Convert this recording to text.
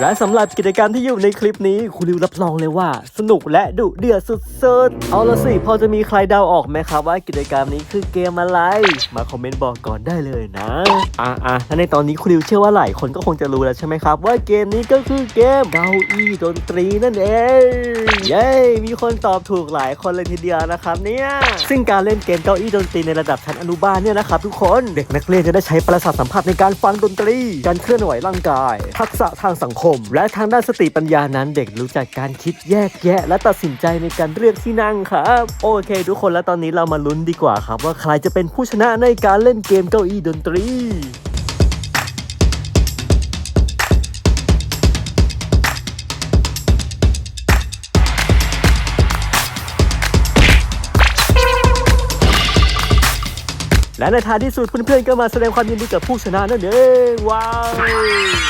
และสำหรับกิจกรรมที่อยู่ในคลิปนี้คุณริวรับรองเลยว่า สนุกและดุเดือดสุดๆ เอาละสิพอจะมีใครเดาออกไหมครับว่ากิจกรรมนี้คือเกมอะไร มาคอมเมนต์บอกก่อนได้เลยนะ อะอะและในตอนนี้คุณริวเชื่อว่าหลายคนก็คงจะรู้แล้วใช่ไหมครับ ว่าเกมนี้ก็คือเกมเก้าอี้ดนตรีนั่นเองเย้มีคนตอบถูกหลายคนเลยทีเดียวนะครับเนี่ยซึ่งการเล่นเกมเก้าอี้ดนตรีในระดับชั้นอนุบาลเนี่ยนะครับทุกคนเด็กนักเรียนจะได้ใช้ประสาทสัมผัสในการฟังดนตรี การเคลื่อนไหวร่างกาย ทักษะทางสังคมและทางด้านสติปัญญานั้นเด็กรู้จักการคิดแยกแยะ และตัดสินใจในการเลือกที่นั่งครับ โอเค ทุกคนแล้วตอนนี้เรามาลุ้นดีกว่าครับ ว่าใครจะเป็นผู้ชนะในการเล่นเกมเก้าอี้ดนตรีและในท้ายที่สุดเพื่อนๆก็มาแสดงความยินดีกับผู้ชนะนั่นเองว้าว